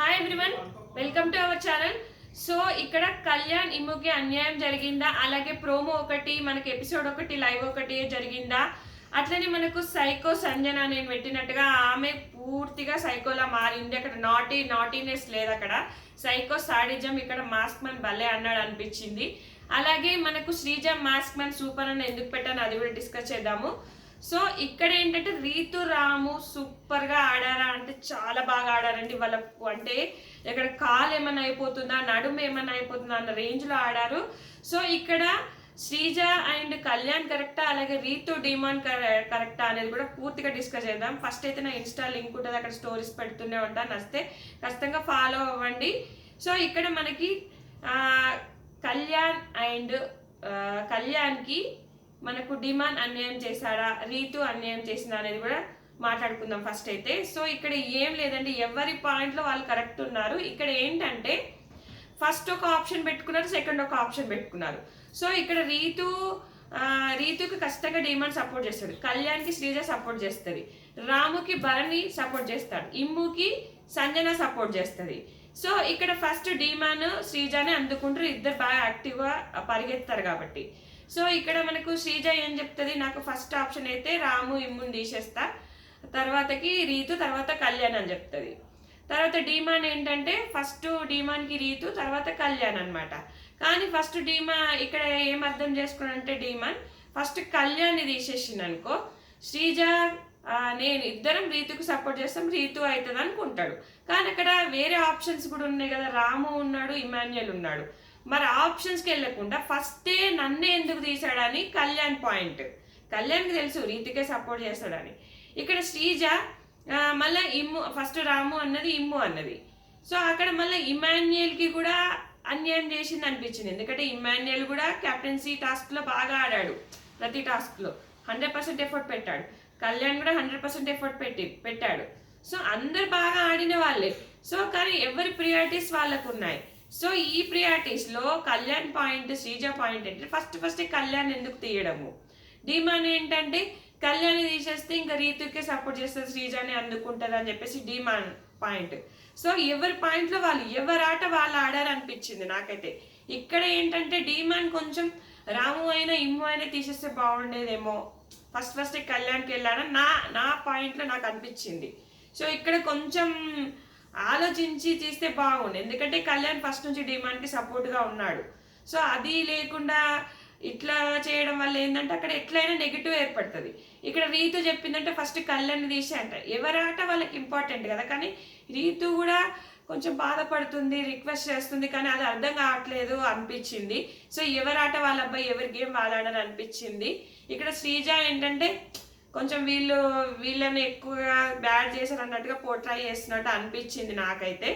Hi everyone welcome to our channel so ఇక్కడ కళ్యాణ్ ఇమ్ముకి అన్యాయం జరిగిందా? అలాగే ప్రోమో ఒకటి మనకి ఎపిసోడ్ ఒకటి లైవ్ ఒకటి జరిగిందా? అట్లనే మనకు సైకో సంజన నేను పెట్టినట్టుగా ఆమె పూర్తిగా సైకోలా మారింది. అక్కడ నాటీ నాటీనెస్ లేదు అక్కడ. సైకో సాడిజం ఇక్కడ మాస్క్ మన్ భలే అన్నాడు అనిపించింది. అలాగే మనకు శ్రీజ మాస్క్ మన్ సూపర్ అని ఎందుకు పెట్టాను అది కూడా డిస్కస్ చేద్దాము. సో ఇక్కడ ఏంటంటే రీతు రాము సూపర్గా ఆడారా అంటే చాలా బాగా ఆడారండి. వాళ్ళకు అంటే ఇక్కడ కాలు ఏమైనా అయిపోతుందా నడుము ఏమైనా అయిపోతుందా అన్న రేంజ్లో ఆడారు. సో ఇక్కడ శ్రీజ అండ్ కళ్యాణ్ కరెక్టా అలాగే రీతు డిమాన్ కరెక్టా అనేది కూడా పూర్తిగా డిస్కస్ చేద్దాం. ఫస్ట్ అయితే నా ఇన్స్టా లింక్ ఉంటుంది అక్కడ స్టోరీస్ పెడుతూనే ఉంటాను నస్తే ఖచ్చితంగా ఫాలో అవ్వండి. సో ఇక్కడ మనకి కళ్యాణ్ అండ్ కళ్యాణ్కి మనకు డిమాండ్ అన్యాయం చేశాడా రీతు అన్యాయం చేసిందా అనేది కూడా మాట్లాడుకుందాం ఫస్ట్ అయితే. సో ఇక్కడ ఏం లేదండి ఎవరి పాయింట్లో వాళ్ళు కరెక్ట్ ఉన్నారు. ఇక్కడ ఏంటంటే ఫస్ట్ ఒక ఆప్షన్ పెట్టుకున్నారు సెకండ్ ఒక ఆప్షన్ పెట్టుకున్నారు. సో ఇక్కడ రీతు రీతుకి ఖచ్చితంగా డిమాండ్ సపోర్ట్ చేస్తాడు. కళ్యాణ్కి శ్రీజ సపోర్ట్ చేస్తుంది. రాముకి భరణి సపోర్ట్ చేస్తాడు. ఇమ్ముకి సంజన సపోర్ట్ చేస్తుంది. సో ఇక్కడ ఫస్ట్ డిమాన్ శ్రీజానే అందుకుంటారు ఇద్దరు బాగా యాక్టివ్గా పరిగెత్తారు కాబట్టి. సో ఇక్కడ మనకు శ్రీజ ఏం చెప్తుంది? నాకు ఫస్ట్ ఆప్షన్ అయితే రాము ఇమ్ముని తీసేస్తా తర్వాతకి రీతు తర్వాత కళ్యాణ్ అని చెప్తుంది. తర్వాత డీమాన్ ఏంటంటే ఫస్ట్ డీమాన్కి రీతు తర్వాత కళ్యాణ్ అనమాట కానీ ఫస్ట్ డీమా ఇక్కడ ఏం అర్థం చేసుకున్నానంటే డీమాన్ ఫస్ట్ కళ్యాణ్ని తీసేసింది అనుకో శ్రీజ నేను ఇద్దరం రీతుకు సపోర్ట్ చేస్తాం రీతు అవుతుంది అనుకుంటాడు కానీ అక్కడ వేరే ఆప్షన్స్ కూడా ఉన్నాయి కదా. రాము ఉన్నాడు ఇమాన్యుయల్ ఉన్నాడు. మరి ఆప్షన్స్కి వెళ్ళకుండా ఫస్టే నన్నే ఎందుకు తీసాడని కళ్యాణ్ పాయింట్. కళ్యాణ్కి తెలుసు రీతికే సపోర్ట్ చేస్తాడని. ఇక్కడ శ్రీజ మళ్ళీ మళ్ళా ఇమ్ము ఫస్ట్ రాము అన్నది ఇమ్ము అన్నది. సో అక్కడ మళ్ళీ ఇమాన్యుయల్కి కూడా అన్యాయం చేసింది అనిపించింది. ఎందుకంటే ఇమాన్యుయల్ కూడా కెప్టెన్సీ టాస్క్లో బాగా ఆడాడు. ప్రతి టాస్క్లో హండ్రెడ్ పర్సెంట్ ఎఫర్ట్ పెట్టాడు. కళ్యాణ్ కూడా హండ్రెడ్ పర్సెంట్ ఎఫర్ట్ పెట్టి పెట్టాడు. సో అందరు బాగా ఆడిన వాళ్ళే. సో కానీ ఎవరి ప్రియారిటీస్ వాళ్ళకు ఉన్నాయి? సో ఈ ప్రియారిటీస్లో కళ్యాణ్ పాయింట్ శ్రీజ పాయింట్ అంటే ఫస్ట్ ఫస్ట్ కళ్యాణ్ ఎందుకు తీయడము? డిమాండ్ ఏంటంటే కళ్యాణ్ తీసేస్తే ఇంకా రీతుకే సపోర్ట్ చేస్తుంది శ్రీజాని అందుకుంటుంది అని చెప్పేసి డిమాండ్ పాయింట్ సో ఎవరి పాయింట్లో వాళ్ళు ఎవరి ఆట వాళ్ళు ఆడారు అనిపించింది నాకైతే. ఇక్కడ ఏంటంటే డిమాండ్ కొంచెం రాము అయినా ఇమ్ము అయినా తీసేస్తే బాగుండేదేమో. ఫస్ట్ ఫస్ట్ కళ్యాణ్కి వెళ్ళాడని నా నా పాయింట్లో నాకు అనిపించింది. సో ఇక్కడ కొంచెం ఆలోచించి తీస్తే బాగుండు. ఎందుకంటే కళ్యాణ్ ఫస్ట్ నుంచి డిమాండ్కి సపోర్ట్గా ఉన్నాడు. సో అది లేకుండా ఇట్లా చేయడం వల్ల ఏంటంటే అక్కడ ఎట్లయినా నెగిటివ్ ఏర్పడుతుంది. ఇక్కడ రీతు చెప్పిందంటే ఫస్ట్ కళ్ళని తీసి అంట ఎవరాట ఆట వాళ్ళకి ఇంపార్టెంట్ కదా. కానీ రీతు కూడా కొంచెం బాధపడుతుంది రిక్వెస్ట్ చేస్తుంది. కానీ అది అర్థం కావట్లేదు అనిపించింది. సో ఎవరాట వాళ్ళ అబ్బాయి ఎవరి గేమ్ వాళ్ళ అనిపించింది. ఇక్కడ శ్రీజ ఏంటంటే కొంచెం వీళ్ళు వీళ్ళని ఎక్కువగా బ్యాడ్ చేశారు అన్నట్టుగా పోట్రై చేస్తున్నట్టు అనిపించింది నాకైతే.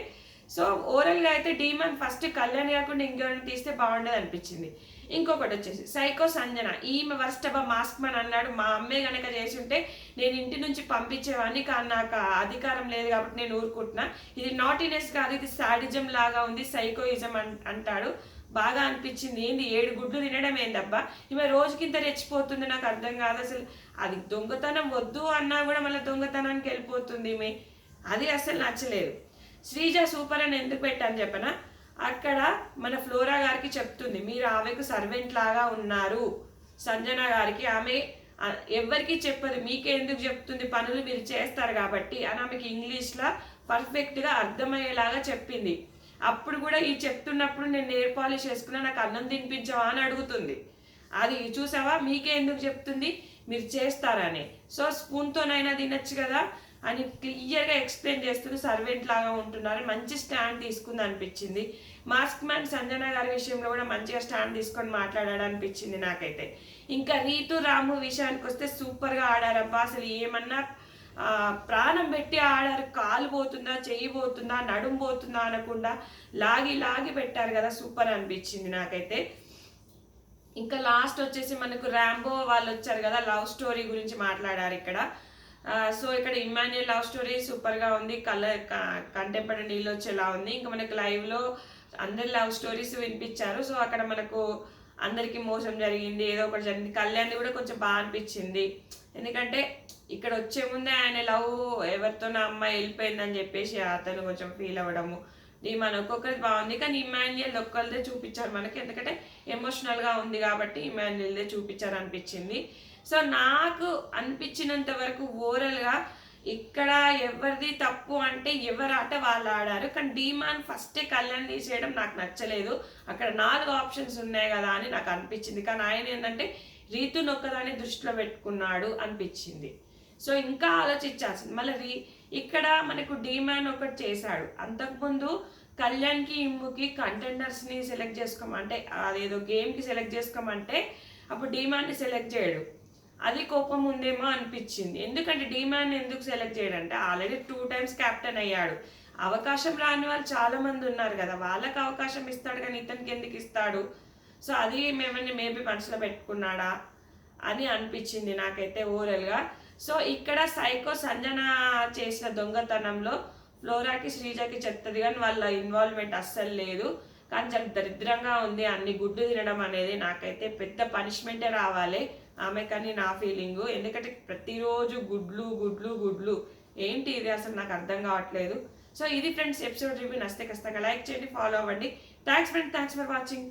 సో ఓవరాల్గా అయితే డీమన్ ఫస్ట్ కళ్యాణ్ కాకుండా ఇంకెవరిని తీస్తే బాగుండేది అనిపించింది. ఇంకొకటి వచ్చేసి సైకో సంజన ఈమె వర్స్టబా మాస్క్ మన్ అన్నాడు. మా అమ్మే కనుక చేసి ఉంటే నేను ఇంటి నుంచి పంపించేవాడిని కానీ నాకు అధికారం లేదు కాబట్టి నేను ఊరుకుంటున్నా. ఇది నాటినెస్ కాదు ఇది సాడిజం లాగా ఉంది సైకోయిజం అంటాడు. బాగా అనిపించింది. ఏంది? ఏడు గుడ్లు తినడం ఏందబ్బా? ఈమె రోజుకింత రెచ్చిపోతుంది. నాకు అర్థం కాదు అసలు. అది దొంగతనం వద్దు అన్నా కూడా మళ్ళీ దొంగతనానికి వెళ్ళిపోతుంది ఈమె. అది అసలు నచ్చలేదు. శ్రీజ సూపర్ అని ఎందుకు పెట్టాను చెప్పనా? అక్కడ మన ఫ్లోరా గారికి చెప్తుంది. మీరు ఆమెకు సర్వెంట్ లాగా ఉన్నారు. సంజన గారికి. ఆమె ఎవరికి చెప్పదు. మీకే ఎందుకు చెప్తుంది? పనులు మీరు చేస్తారు కాబట్టి. అని ఆమెకి ఇంగ్లీష్లో పర్ఫెక్ట్గా అర్థమయ్యేలాగా చెప్పింది. అప్పుడు కూడా ఈ చెప్తున్నప్పుడు నేను నేర్ పాలిష్ వేసుకున్నా నాకు అన్నం తినిపించవా అని అడుగుతుంది. అది చూసావా? మీకే ఎందుకు చెప్తుంది? మీరు చేస్తారని. సో స్పూన్తోనైనా తినచ్చు కదా అని క్లియర్గా ఎక్స్ప్లెయిన్ చేస్తుంది. సర్వెంట్ లాగా ఉంటున్నారు. మంచి స్టాండ్ తీసుకుంది అనిపించింది. మాస్క్ మ్యాన్ సంజన గారి విషయంలో కూడా మంచిగా స్టాండ్ తీసుకొని మాట్లాడాడు అనిపించింది నాకైతే. ఇంకా రీతు రాము విషయానికి వస్తే సూపర్గా ఆడారబ్బా. అసలు ఏమన్నా ప్రాణం పెట్టి ఆడారు కాలు పోతుందా చెయ్యి పోతుందా నడుము పోతుందా అనకుండా లాగి లాగి పెట్టారు కదా సూపర్ అనిపించింది నాకైతే. ఇంకా లాస్ట్ వచ్చేసి మనకు ర్యాంబో వాళ్ళు వచ్చారు కదా లవ్ స్టోరీ గురించి మాట్లాడారు ఇక్కడ. సో ఇక్కడ ఇమాన్యుయల్ లవ్ స్టోరీ సూపర్గా ఉంది కలర్ కంటెంపరీ నీళ్ళు వచ్చేలా ఉంది. ఇంకా మనకు లైవ్లో అందరి లవ్ స్టోరీస్ వినిపించారు. సో అక్కడ మనకు అందరికీ మోసం జరిగింది ఏదో ఒకటి జరిగింది. కళ్యాణ్ది కూడా కొంచెం బాగా అనిపించింది. ఎందుకంటే ఇక్కడ వచ్చే ముందే ఆయన లవ్ ఎవరితో నా అమ్మాయి వెళ్ళిపోయిందని చెప్పేసి అతను కొంచెం ఫీల్ అవ్వడము. ఈ మన ఒక్కొక్కరి బాగుంది. కానీ ఇమాన్యుయల్ ఒక్కరిదే చూపించారు మనకి. ఎందుకంటే ఎమోషనల్గా ఉంది కాబట్టి ఇమాన్యుయల్దే చూపించారు అనిపించింది సో నాకు అనిపించినంత వరకు ఓవరాల్గా ఇక్కడ ఎవరిది తప్పు అంటే ఎవరు ఆట వాళ్ళు ఆడారు. కానీ డీమాన్ ఫస్టే కళ్యాణ్ తీసేయడం నాకు నచ్చలేదు. అక్కడ నాలుగు ఆప్షన్స్ ఉన్నాయి కదా అని నాకు అనిపించింది. కానీ ఆయన ఏంటంటే రీతుని ఒక్కదాన్ని దృష్టిలో పెట్టుకున్నాడు అనిపించింది. సో ఇంకా ఆలోచించాల్సింది. మళ్ళీ రీ ఇక్కడ మనకు డీమాన్ ఒకటి చేశాడు. అంతకుముందు కళ్యాణ్కి ఇమ్ముకి కంటెండర్స్ని సెలెక్ట్ చేసుకోమంటే అదేదో గేమ్కి సెలెక్ట్ చేసుకోమంటే అప్పుడు డీమాన్ని సెలెక్ట్ చేయడు. అది కోపం ఉందేమో అనిపించింది. ఎందుకంటే డీమాన్ ఎందుకు సెలెక్ట్ చేయడంటే ఆల్రెడీ టూ టైమ్స్ కెప్టెన్ అయ్యాడు. అవకాశం రాని వాళ్ళు చాలామంది ఉన్నారు కదా వాళ్ళకి అవకాశం ఇస్తాడు కానీ ఇతనికి ఎందుకు ఇస్తాడు? సో అది మేమని మేబీ మనసులో పెట్టుకున్నాడా అని అనిపించింది నాకైతే ఓరల్గా సో ఇక్కడ సైకో సంజన చేసిన దొంగతనంలో ఫ్లోరాకి శ్రీజకి చెప్తుంది కానీ వాళ్ళ ఇన్వాల్వ్మెంట్ అస్సలు లేదు. కానీ చాలా దరిద్రంగా ఉంది అన్ని గుడ్డు తినడం అనేది నాకైతే పెద్ద పనిష్మెంటే రావాలి. ఆమె కానీ నా ఫీలింగ్ ఎందుకంటే ప్రతిరోజు గుడ్లు గుడ్లు గుడ్లు. ఏంటి ఇది? అసలు నాకు అర్థం కావట్లేదు. సో ఇది ఫ్రెండ్స్ ఎపిసోడ్ రివ్యూ నచ్చితే ఖచ్చితంగా లైక్ చేయండి ఫాలో అవ్వండి. Thanks friend thanks for watching